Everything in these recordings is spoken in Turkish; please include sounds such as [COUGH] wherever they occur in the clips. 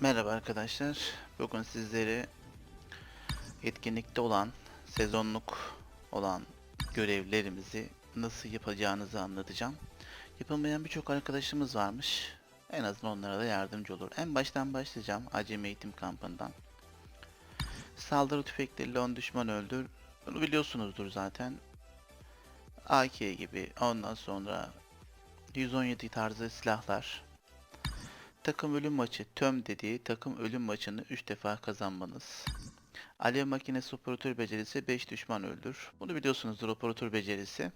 Merhaba arkadaşlar. Bugün sizlere etkinlikte olan, sezonluk olan görevlerimizi nasıl yapacağınızı anlatacağım. Yapamayan birçok arkadaşımız varmış. En azından onlara da yardımcı olur. En baştan başlayacağım. Acemi eğitim kampından. Saldırı tüfekleriyle 10 düşman öldür. Bunu biliyorsunuzdur zaten. AK gibi. Ondan sonra 117 tarzı silahlar. Takım ölüm maçı TÖM dediği takım ölüm maçını 3 defa kazanmanız. Alev makinesi operatör becerisi 5 düşman öldür. Bunu biliyorsunuzdur operatör becerisi.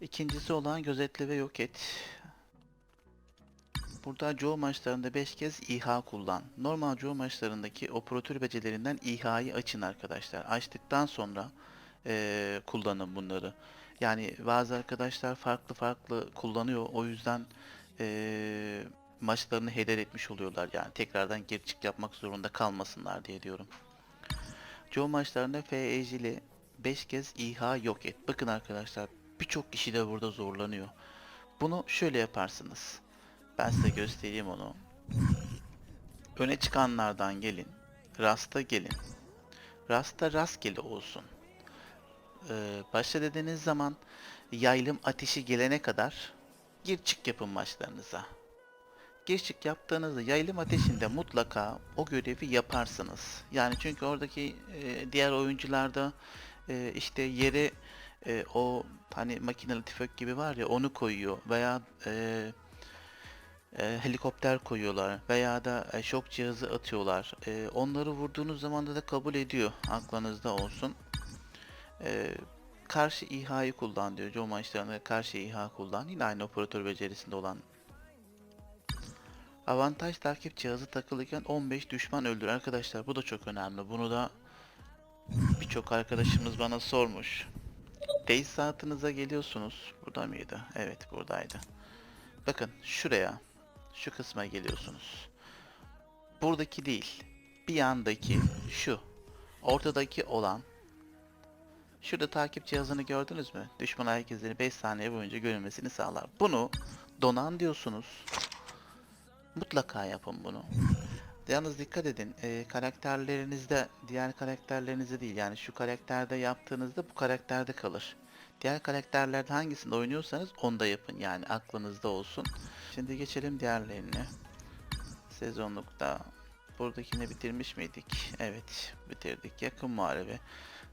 İkincisi olan gözetle ve yok et. Burada Joe maçlarında 5 kez İHA kullan. Normal Joe maçlarındaki operatör becerilerinden İHA'yı açın arkadaşlar. Açtıktan sonra eee, kullanın bunları. Yani bazı arkadaşlar farklı farklı kullanıyor. O yüzden eee, maçlarını heder etmiş oluyorlar. Yani tekrardan geri çık yapmak zorunda kalmasınlar diye diyorum. Joe maçlarında FEJ ile 5 kez İHA yok et. Bakın arkadaşlar birçok kişi de burada zorlanıyor. Bunu şöyle yaparsınız. Ben size göstereyim onu. Öne çıkanlardan gelin. Rasta gelin. Rasta rastgele olsun. Ee, başla dediğiniz zaman yaylım ateşi gelene kadar gir çık yapın maçlarınıza. Gir çık yaptığınızda yaylım ateşinde [LAUGHS] mutlaka o görevi yaparsınız. Yani çünkü oradaki e, diğer oyuncularda e, işte yere e, o hani makinalı tüfek gibi var ya onu koyuyor veya e, e, helikopter koyuyorlar veya da e, şok cihazı atıyorlar. E, onları vurduğunuz zaman da, da kabul ediyor. Aklınızda olsun. E, karşı İHA'yı kullan diyor. Joe maçlarında karşı İHA kullan. Yine aynı operatör becerisinde olan. Avantaj takip cihazı takılıyken 15 düşman öldür. Arkadaşlar bu da çok önemli. Bunu da birçok arkadaşımız bana sormuş. Tesisatınıza geliyorsunuz. Burada mıydı? Evet buradaydı. Bakın şuraya. Şu kısma geliyorsunuz. Buradaki değil. Bir yandaki şu. Ortadaki olan Şurada takip cihazını gördünüz mü? Düşman ayak izleri 5 saniye boyunca görülmesini sağlar. Bunu donan diyorsunuz. Mutlaka yapın bunu. Yalnız dikkat edin. e, karakterlerinizde diğer karakterlerinizde değil. Yani şu karakterde yaptığınızda bu karakterde kalır. Diğer karakterlerde hangisinde oynuyorsanız onda yapın. Yani aklınızda olsun. Şimdi geçelim diğerlerine. Sezonlukta buradakini bitirmiş miydik? Evet bitirdik. Yakın muharebe.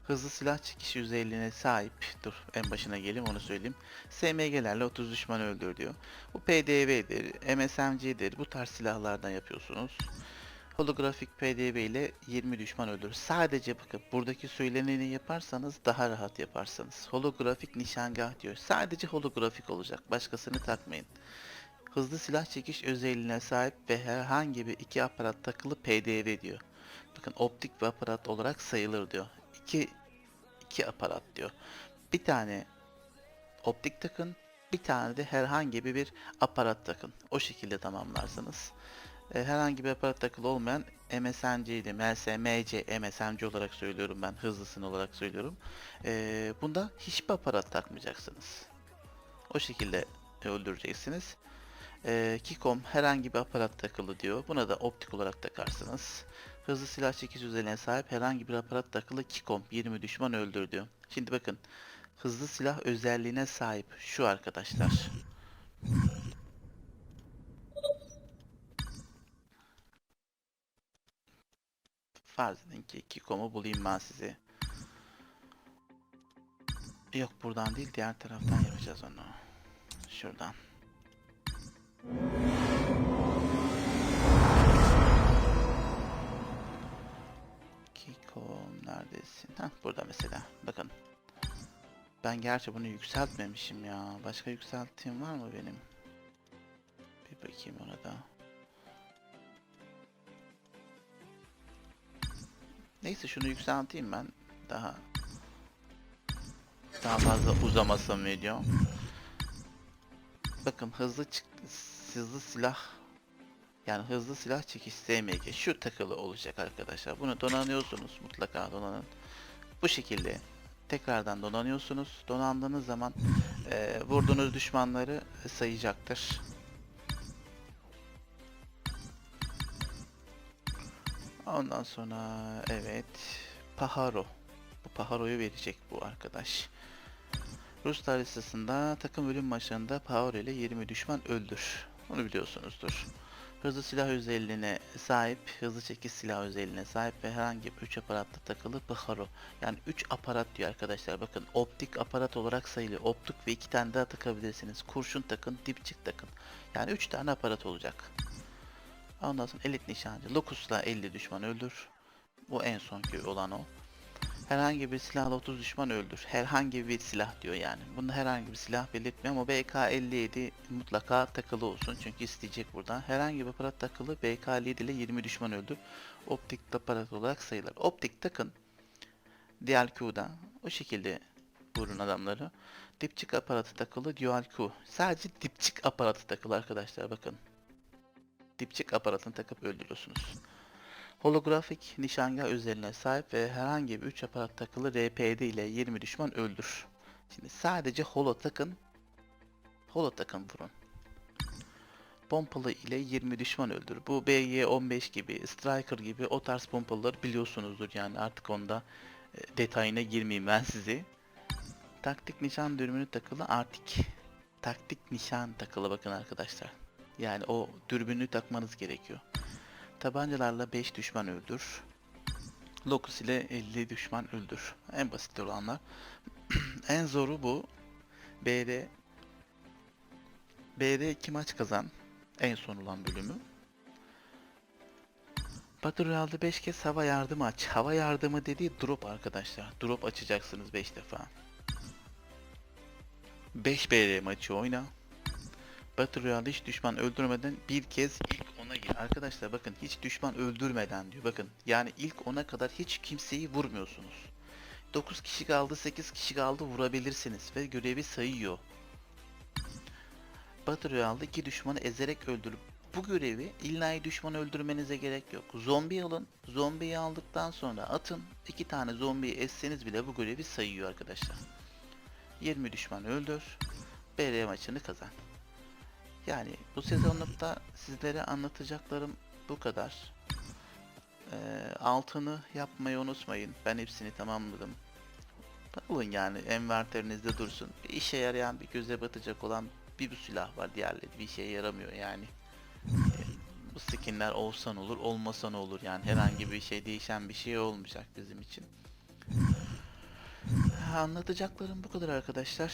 Hızlı silah çekiş özelliğine sahip. Dur en başına geleyim onu söyleyeyim. SMG'lerle 30 düşman öldür diyor. Bu PDV'dir, MSMG'dir. Bu tarz silahlardan yapıyorsunuz. Holografik PDV ile 20 düşman öldürür. Sadece bakın buradaki söyleneni yaparsanız daha rahat yaparsınız. Holografik nişangah diyor. Sadece holografik olacak. Başkasını takmayın. Hızlı silah çekiş özelliğine sahip ve herhangi bir iki aparat takılı PDV diyor. Bakın optik bir aparat olarak sayılır diyor. İki, iki aparat diyor. Bir tane optik takın, bir tane de herhangi bir, bir aparat takın. O şekilde tamamlarsınız. E, herhangi bir aparat takılı olmayan MSMC'ydi. MSMC, MSMC olarak söylüyorum ben. Hızlısını olarak söylüyorum. E, bunda hiçbir aparat takmayacaksınız. O şekilde öldüreceksiniz. E, Kikom herhangi bir aparat takılı diyor. Buna da optik olarak takarsınız. Hızlı silah çekiş özelliğine sahip herhangi bir aparat takılı Kikom 20 düşman öldür diyor. Şimdi bakın. Hızlı silah özelliğine sahip şu arkadaşlar. Farz edin ki Kikom'u bulayım ben size. Yok buradan değil diğer taraftan yapacağız onu. Şuradan. Neredesin? Heh burada mesela. Bakın. Ben gerçi bunu yükseltmemişim ya. Başka yükselttiğim var mı benim? Bir bakayım ona da. Neyse şunu yükselteyim ben. Daha daha fazla uzamasın video. Bakın hızlı çık hızlı silah yani hızlı silah çekiş SMG şu takılı olacak arkadaşlar. Bunu donanıyorsunuz mutlaka donanın. Bu şekilde tekrardan donanıyorsunuz. Donandığınız zaman eee, vurduğunuz düşmanları sayacaktır. Ondan sonra evet Paharo. Bu Paharo'yu verecek bu arkadaş. Ruslar listesinde takım ölüm maçlarında Paharo ile 20 düşman öldür. Onu biliyorsunuzdur. Hızlı silah özelliğine sahip, hızlı çekiş silah özelliğine sahip ve herhangi bir 3 aparatta takılı Paharo. Yani 3 aparat diyor arkadaşlar. Bakın optik aparat olarak sayılıyor. Optik ve 2 tane daha takabilirsiniz. Kurşun takın, dipçik takın. Yani 3 tane aparat olacak. Ondan sonra elit nişancı. Locus'la 50 düşman öldür. Bu en sonki olan o. Herhangi bir silahla 30 düşman öldür. Herhangi bir silah diyor yani. Bunda herhangi bir silah belirtmiyor ama BK57 mutlaka takılı olsun. Çünkü isteyecek buradan. Herhangi bir aparat takılı BK57 ile 20 düşman öldür. Optik aparat olarak sayılır. Optik takın. Dual Q'da o şekilde vurun adamları. Dipçik aparatı takılı Dual Q. Sadece dipçik aparatı takılı arkadaşlar bakın dipçik aparatını takıp öldürüyorsunuz. Holografik nişangah özelliğine sahip ve herhangi bir 3 aparat takılı RPD ile 20 düşman öldür. Şimdi sadece holo takın. Holo takın vurun. Pompalı ile 20 düşman öldür. Bu BY-15 gibi, Striker gibi o tarz pompalıları biliyorsunuzdur yani artık onda e, detayına girmeyeyim ben sizi. Taktik nişan dürbünü takılı Artik. Taktik nişan takılı bakın arkadaşlar. Yani o dürbünü takmanız gerekiyor. Tabancalarla 5 düşman öldür. Locus ile 50 düşman öldür. En basit olanlar. [CLEARS THROAT] en zoru bu. BR BR 2 maç kazan. En son olan bölümü. Battle Royale'de 5 kez hava yardımı aç. Hava yardımı dediği drop arkadaşlar. Drop açacaksınız 5 defa. 5 BR maçı oyna. Battle Royale'de hiç düşman öldürmeden bir kez ilk ona gir. Arkadaşlar bakın hiç düşman öldürmeden diyor. Bakın yani ilk ona kadar hiç kimseyi vurmuyorsunuz. 9 kişi kaldı 8 kişi kaldı vurabilirsiniz ve görevi sayıyor. Battle Royale'de iki düşmanı ezerek öldürüp bu görevi illa düşman öldürmenize gerek yok. Zombi alın. Zombiyi aldıktan sonra atın. iki tane zombiyi esseniz bile bu görevi sayıyor arkadaşlar. 20 düşman öldür. BR maçını kazan. Yani bu sezonlukta sizlere anlatacaklarım bu kadar. Ee, altını yapmayı unutmayın. Ben hepsini tamamladım. Alın yani envanterinizde dursun. Bir işe yarayan bir göze batacak olan bir bu silah var. Diğerleri bir işe yaramıyor yani. Ee, bu skinler olsan olur olmasan olur yani herhangi bir şey değişen bir şey olmayacak bizim için. Anlatacaklarım bu kadar arkadaşlar.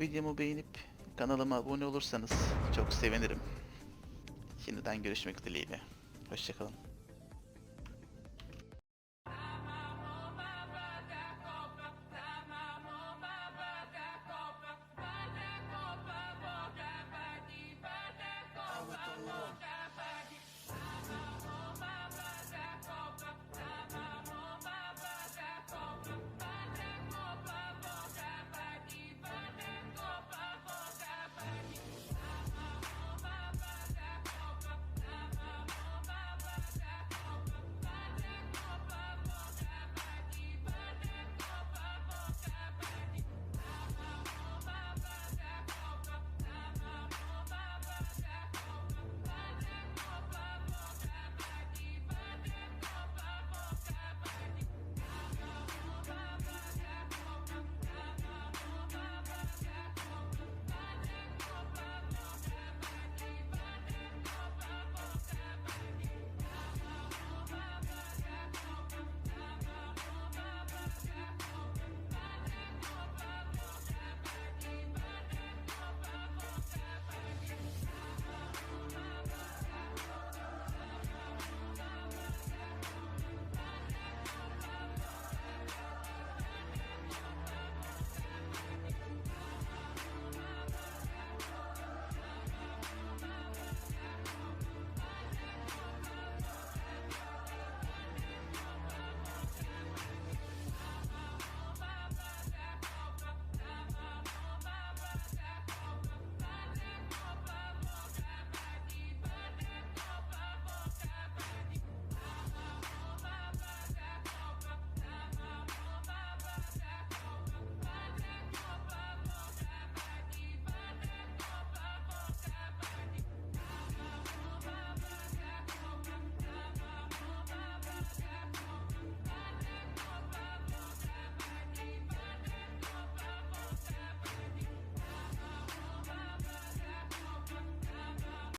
Videomu beğenip kanalıma abone olursanız çok sevinirim. Şimdiden görüşmek dileğiyle. Hoşçakalın.